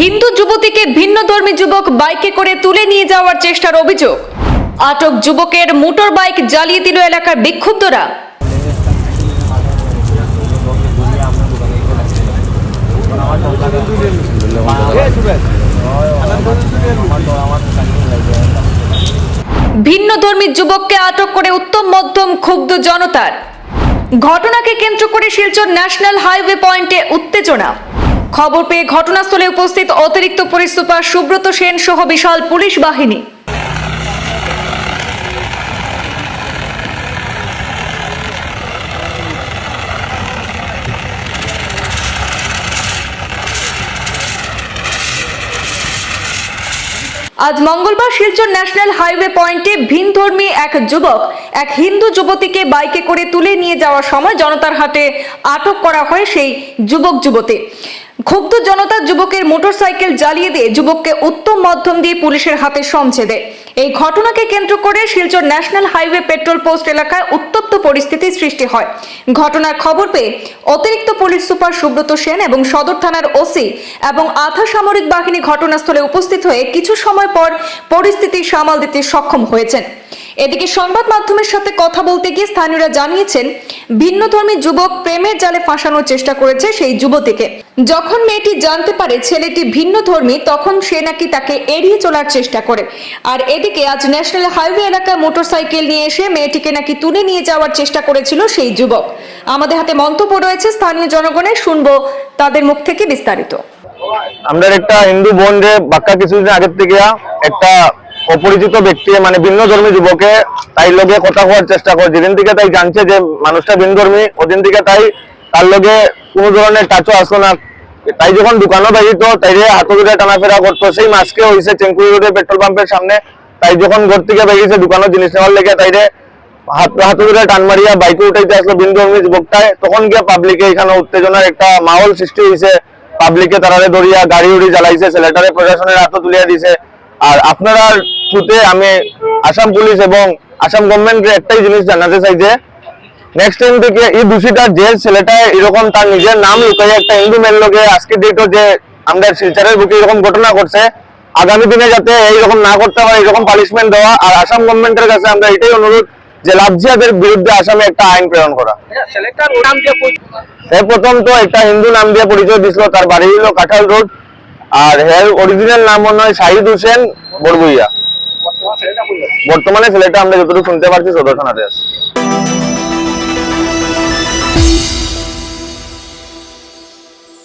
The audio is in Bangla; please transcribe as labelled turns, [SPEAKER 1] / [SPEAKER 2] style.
[SPEAKER 1] হিন্দু যুবতীকে ভিন্ন ধর্মী যুবক বাইকে করে তুলে নিয়ে যাওয়ার চেষ্টার অভিযোগ। আটক যুবকের মোটর বাইক জ্বালিয়ে দিল এলাকার বিক্ষুব্ধরা। ভিন্ন ধর্মী যুবককে আটক করে উত্তম, মধ্যম, ক্ষুব্ধ জনতার। ঘটনাকে কেন্দ্র করে শিলচর ন্যাশনাল হাইওয়ে পয়েন্টে উত্তেজনা। খবর পেয়ে ঘটনাস্থলে উপস্থিত অতিরিক্ত পুলিশ সুপার সুব্রত সেন সহ বিশাল পুলিশ বাহিনী। আজ মঙ্গলবার শিলচর ন্যাশনাল হাইওয়ে পয়েন্টে ভিনধর্মী এক যুবক এক হিন্দু যুবতীকে বাইকে করে তুলে নিয়ে যাওয়ার সময় জনতার হাতে আটক করা হয় সেই যুবক যুবতী ক্ষুব্ধ জনতা যুবকের মোটরসাইকেল জ্বালিয়ে দিয়ে যুবককে উত্তম মাধ্যম দিয়ে পুলিশের হাতে সমছে দেয় এই ঘটনাকে কেন্দ্র করে Silchar national highway petrol post এলাকায় উত্তপ্ত পরিস্থিতির সৃষ্টি হয়। ঘটনার খবর পেয়ে অতিরিক্ত পুলিশ সুপার সুব্রত সেন এবং সদর থানার ওসি এবং আধা সামরিক বাহিনী ঘটনাস্থলে উপস্থিত হয়ে কিছু সময় পর পরিস্থিতি সামাল দিতে সক্ষম হয়েছেন। এদিকে সংবাদ মাধ্যমের সাথে কথা বলতে গিয়ে স্থানীয়রা জানিয়েছেন, ভিন্নধর্মী যুবক প্রেমের জালে ফাঁসানোর চেষ্টা করেছে সেই যুবতীকে। যখন মেয়েটি জানতে পারে ছেলেটি ভিন্ন ধর্মী তখন সে নাকি তাকে এড়িয়ে চলার চেষ্টা করে। আর এদিকে আজ ন্যাশনাল হাইওয়ে এলাকায় মোটরসাইকেল নিয়ে এসে মেয়েটিকে নাকি তুলে নিয়ে যাওয়ার চেষ্টা করেছিল সেই যুবক। আমাদের হাতে মন্তব্য রয়েছে, স্থানীয় জনগণের শুনব তাদের মুখ থেকে বিস্তারিত।
[SPEAKER 2] আমরা একটা হিন্দু বোন যে বাক্কা কিছুদিন আগের থেকে একটা অপরিচিত ব্যক্তি মানে ভিন্ন ধর্মী যুবকে তাই লগে কথা হওয়ার চেষ্টা করে। যেদিন থেকে তাই জানছে যে মানুষটা ভিন্ন ধর্মী ওদিন থেকে তাই তার লগে কোনো ধরনের টাচও আসলো না। তাই যখন দোকানও বাজিত তাই হাত ধরে টানাফেরা করতো। সেই মাসকে হয়েছে চেঙ্কুরি রোডের পেট্রোল পাম্পের সামনে। তাই যখন ঘর থেকে বেরিয়েছে দোকানও জিনিস নেওয়ার লেগে তাই হাত হাত ধরে টান মারিয়া বাইকে উঠাইতে আসলো ভিন্ন ধর্মী যুবকটায়। তখন গিয়ে পাবলিকে এখানে উত্তেজনার একটা মাহল সৃষ্টি হয়েছে পাবলিকে তারারে ধরিয়া গাড়ি উড়ি জ্বালাইছে ছেলেটারে প্রশাসনের হাতে তুলিয়া দিছে। আর আপনারা থ্রুতে আমি আসাম পুলিশ এবং আসাম গভর্নমেন্টের একটাই জিনিস জানাতে চাই যে নেক্সট টাইম থেকে এই দোষীটা যে ছেলেটা এরকম তার নিজের নাম লুকাইয়া একটা হিন্দু মেয়ের লোকে আজকে ডেটও যে আমরা শিলচরের বুকে এরকম ঘটনা করছে আগামী দিনে যাতে এইরকম না করতে পারে এরকম পানিশমেন্ট দেওয়া আর আসাম গভর্নমেন্টের কাছে আমরা এটাই অনুরোধ যে লাভজিয়াদের বিরুদ্ধে আসামে একটা আইন প্রেরণ করা। সে প্রথম তো একটা হিন্দু নাম দিয়ে পরিচয় দিছিল তার বাড়ি হলো কাঁঠাল রোড। আর হের অরিজিনাল নাম মনে হয় শাহিদ হোসেন বড়বুইয়া বর্তমান ছেলেটা আমরা যতটুকু শুনতে পারছি সদর থানাতে আছে।